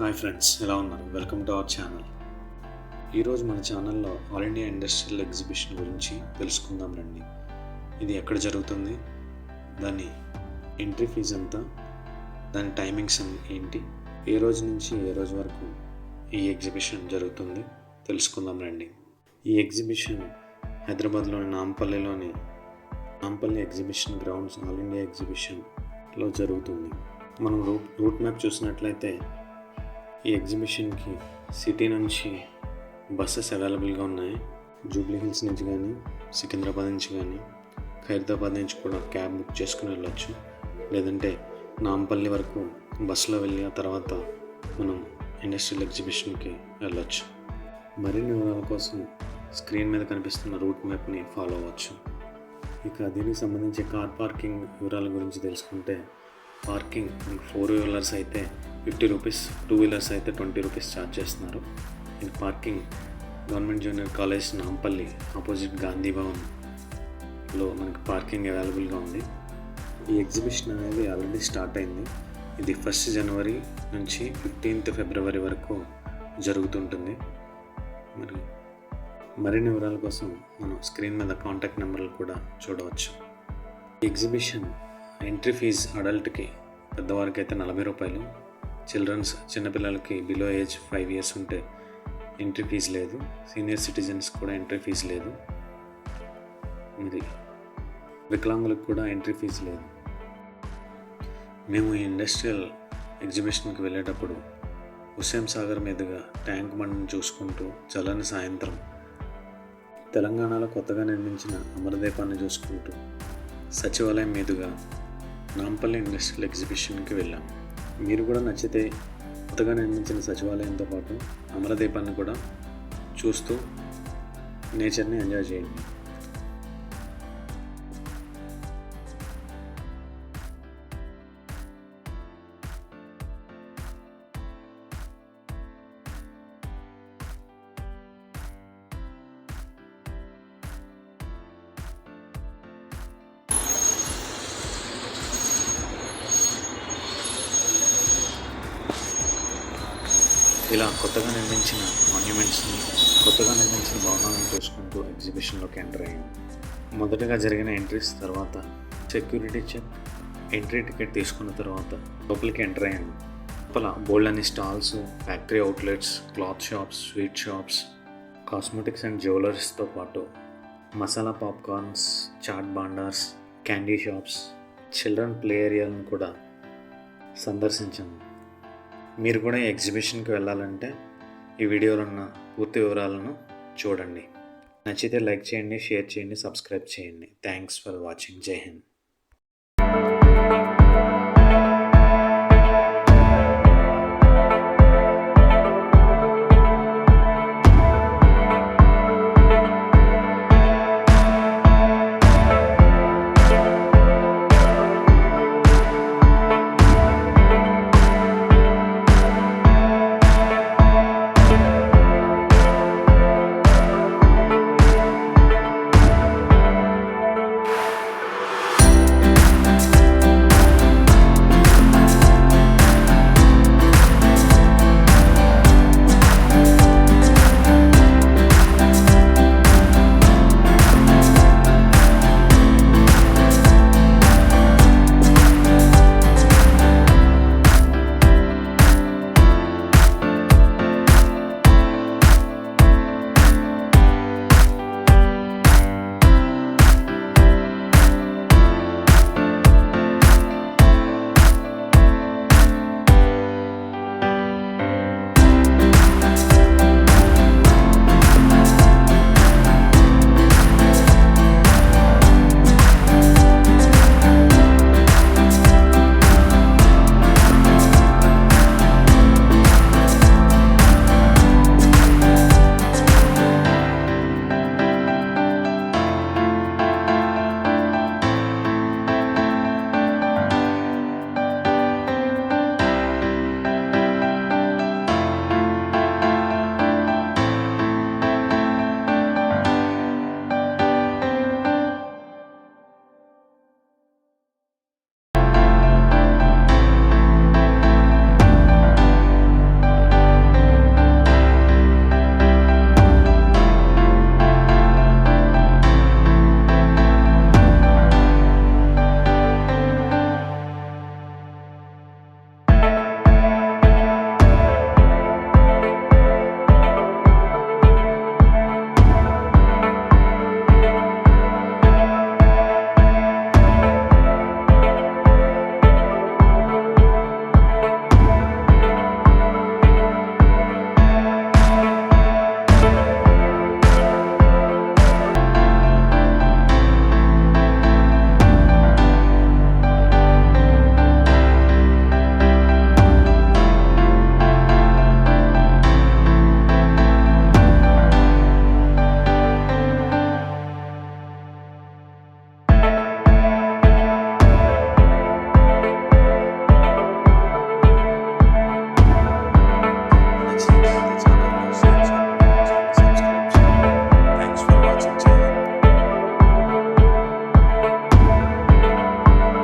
Hi friends ఎలా ఉన్నారు? Welcome to our channel. ఈరోజు మన ఛానల్లో ఆల్ ఇండియా ఇండస్ట్రియల్ ఎగ్జిబిషన్ గురించి తెలుసుకుందాం రండి. ఇది ఎక్కడ జరుగుతుంది? దాని ఎంట్రీ ఫీజు ఎంత? దాని టైమింగ్స్ ఏంటి? ఏ రోజు నుంచి ఏ రోజు వరకు ఈ ఎగ్జిబిషన్ జరుగుతుంది? తెలుసుకుందాం రండి. ఈ ఎగ్జిబిషన్ హైదరాబాద్లోని నాంపల్లిలోని Nampally exhibition grounds all India ఎగ్జిబిషన్లో జరుగుతుంది. మనం రూట్ రూట్ మ్యాప్ చూసినట్లయితే ఈ ఎగ్జిబిషన్కి సిటీ నుంచి బస్సెస్ అవైలబుల్గా ఉన్నాయి. జూబ్లీ హిల్స్ నుంచి కానీ సికింద్రాబాద్ నుంచి కానీ ఖైరతాబాద్ నుంచి కూడా క్యాబ్ బుక్ చేసుకుని వెళ్ళొచ్చు. లేదంటే నాంపల్లి వరకు బస్సులో వెళ్ళి ఆ తర్వాత మనం ఇండస్ట్రియల్ ఎగ్జిబిషన్కి వెళ్ళొచ్చు. మరిన్ని వివరాల కోసం స్క్రీన్ మీద కనిపిస్తున్న రూట్ మ్యాప్ని ఫాలో అవ్వచ్చు. ఇక దీనికి సంబంధించి కార్ పార్కింగ్ వివరాల గురించి తెలుసుకుంటే పార్కింగ్ ఫోర్ వీలర్స్ అయితే ఫిఫ్టీ రూపీస్ టూ వీలర్స్ అయితే ట్వంటీ రూపీస్ ఛార్జ్ చేస్తున్నారు. ఇది parking government junior college Nampally opposite Gandhi భవన్లో మనకి పార్కింగ్ అవైలబుల్గా ఉంది. ఈ ఎగ్జిబిషన్ అనేది ఆల్రెడీ స్టార్ట్ అయింది. ఇది ఫస్ట్ జనవరి నుంచి ఫిఫ్టీన్త్ ఫిబ్రవరి వరకు జరుగుతుంటుంది. మరి మరిన్ని వివరాల కోసం మనం స్క్రీన్ మీద కాంటాక్ట్ నెంబర్లు కూడా చూడవచ్చు. ఎగ్జిబిషన్ ఎంట్రీ ఫీజ్ అడల్ట్కి పెద్దవారికి అయితే నలభై రూపాయలు చిల్డ్రన్స్ చిన్నపిల్లలకి బిలో ఏజ్ ఫైవ్ ఇయర్స్ ఉంటే ఎంట్రీ ఫీజు లేదు. సీనియర్ సిటిజన్స్ కూడా ఎంట్రీ ఫీజు లేదు. ఇది వికలాంగులకు కూడా ఎంట్రీ ఫీజు లేదు. మేము ఈ ఇండస్ట్రియల్ ఎగ్జిబిషన్కి వెళ్ళేటప్పుడు హుస్సేం సాగర్ మీదుగా ట్యాంక్ బండ్ని చూసుకుంటూ చల్లని సాయంత్రం తెలంగాణలో కొత్తగా నిర్మించిన అమరదీపాన్ని చూసుకుంటూ సచివాలయం మీదుగా నాంపల్లి ఇండస్ట్రియల్ ఎగ్జిబిషన్కి వెళ్ళాం. మీరు కూడా నచ్చితే కొత్తగా నిర్మించిన సచివాలయంతో పాటు అమరదీపాన్ని కూడా చూస్తూ నేచర్ని ఎంజాయ్ చేయండి. ఇలా కొత్తగా నిర్మించిన మాన్యుమెంట్స్ని కొత్తగా నిర్మించిన భవనాలను చూసుకుంటూ ఎగ్జిబిషన్లోకి ఎంటర్ అయ్యాం. మొదటగా జరిగిన ఎంట్రీస్ తర్వాత సెక్యూరిటీ చెక్ ఎంట్రీ టికెట్ తీసుకున్న తర్వాత లోపలికి ఎంటర్ అయ్యాను లోపల బోల్డ్ అనే stalls factory outlets cloth shops sweet shops cosmetics and జ్యువెలర్స్తో పాటు మసాలా పాప్కార్న్స్ చాట్ బాండార్స్ క్యాండీ షాప్స్ చిల్డ్రన్ ప్లే ఏరియాలను కూడా సందర్శించాము మీరు కూడా ఎగ్జిబిషన్కి వెళ్ళాలంటే ఈ వీడియోలో ఉన్న పూర్తి వివరాలను చూడండి. నచ్చితే లైక్ చేయండి షేర్ చేయండి సబ్స్క్రైబ్ చేయండి. Thanks for watching. జై హింద్.